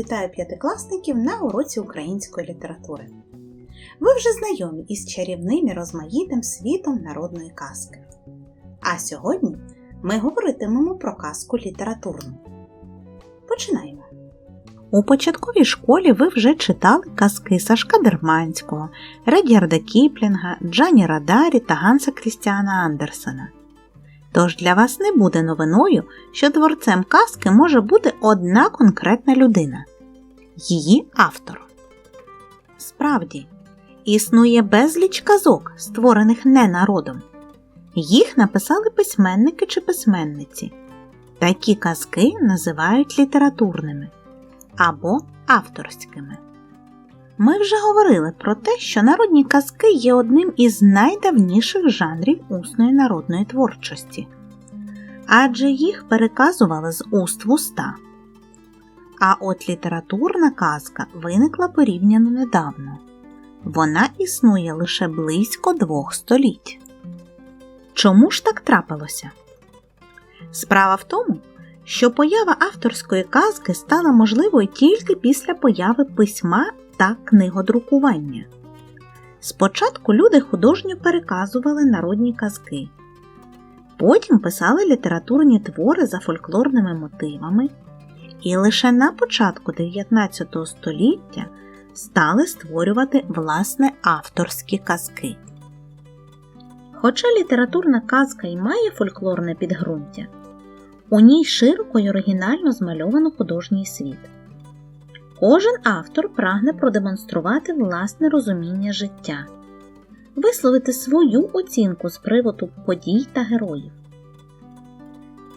Вітаю п'ятикласників на уроці української літератури. Ви вже знайомі із чарівним і розмаїтим світом народної казки. А сьогодні ми говоритимемо про казку літературну. Починаємо. У початковій школі ви вже читали казки Сашка Дерманського, Редярда Кіплінга, Джані Радарі та Ганса Крістіана Андерсена. Тож для вас не буде новиною, що творцем казки може бути одна конкретна людина її автор. Справді, існує безліч казок, створених не народом. Їх написали письменники чи письменниці. Такі казки називають літературними або авторськими. Ми вже говорили про те, що народні казки є одним із найдавніших жанрів усної народної творчості, адже їх переказували з уст в уста. А от літературна казка виникла порівняно недавно. Вона існує лише близько двох століть. Чому ж так трапилося? Справа в тому, що поява авторської казки стала можливою тільки після появи письма та книгодрукування. Спочатку люди художньо переказували народні казки, потім писали літературні твори за фольклорними мотивами, і лише на початку 19 століття стали створювати власне авторські казки. Хоча літературна казка й має фольклорне підґрунтя, у ній широко й оригінально змальовано художній світ. Кожен автор прагне продемонструвати власне розуміння життя, висловити свою оцінку з приводу подій та героїв.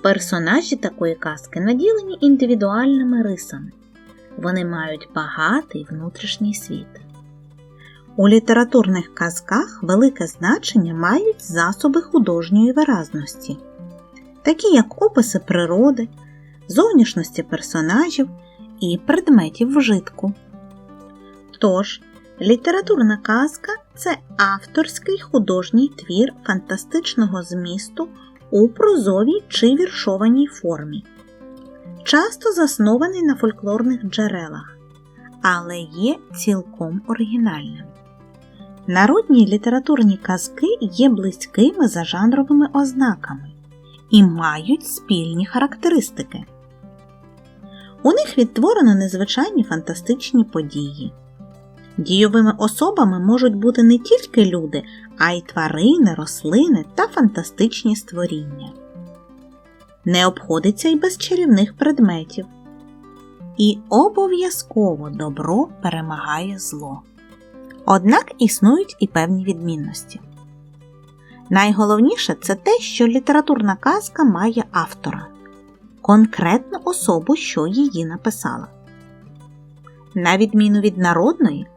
Персонажі такої казки наділені індивідуальними рисами, вони мають багатий внутрішній світ. У літературних казках велике значення мають засоби художньої виразності, такі як описи природи, зовнішності персонажів і предметів вжитку. Тож, літературна казка це авторський художній твір фантастичного змісту у прозовій чи віршованій формі, часто заснований на фольклорних джерелах, але є цілком оригінальним. Народні літературні казки є близькими за жанровими ознаками і мають спільні характеристики. У них відтворено незвичайні фантастичні події. Дійовими особами можуть бути не тільки люди, а й тварини, рослини та фантастичні створіння. Не обходиться й без чарівних предметів. І обов'язково добро перемагає зло. Однак існують і певні відмінності. Найголовніше це те, що літературна казка має автора конкретну особу, що її написала. На відміну від народної,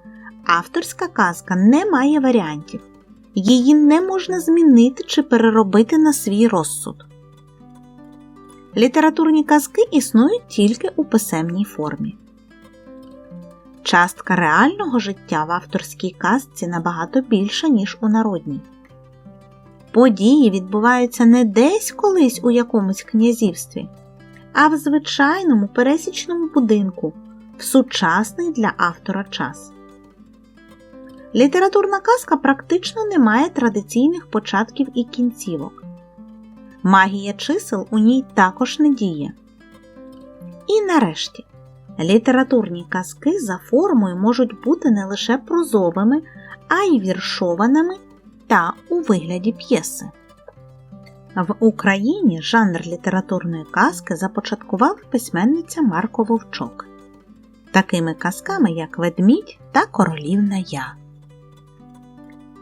авторська казка не має варіантів, її не можна змінити чи переробити на свій розсуд. Літературні казки існують тільки у писемній формі. Частка реального життя в авторській казці набагато більша, ніж у народній. Події відбуваються не десь колись у якомусь князівстві а в звичайному пересічному будинку в сучасний для автора час. Літературна казка практично не має традиційних початків і кінцівок. Магія чисел у ній також не діє. І нарешті літературні казки за формою можуть бути не лише прозовими, а й віршованими та у вигляді п'єси. В Україні жанр літературної казки започаткував письменниця Марко Вовчок такими казками, як Ведмідь та Королівна Я.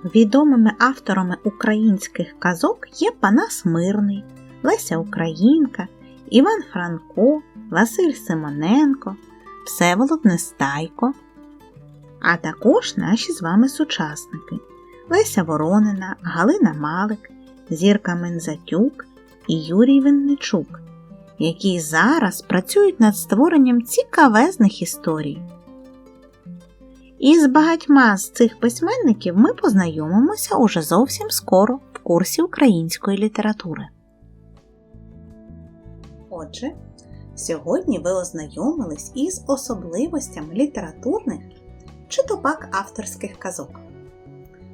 Відомими авторами українських казок є Панас Мирний, Леся Українка, Іван Франко, Василь Симоненко, Всеволод Нестайко, а також наші з вами сучасники Леся Воронина, Галина Малик. Зірка Мензатюк і Юрій Винничук, які зараз працюють над створенням цікавезних історій. Із багатьма з цих письменників ми познайомимося уже зовсім скоро в курсі української літератури. Отже, Сьогодні ви ознайомились із особливостями літературних чи то пак авторських казок.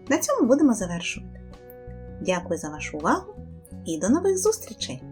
На цьому будемо завершувати. Дякую за вашу увагу і до нових зустрічей!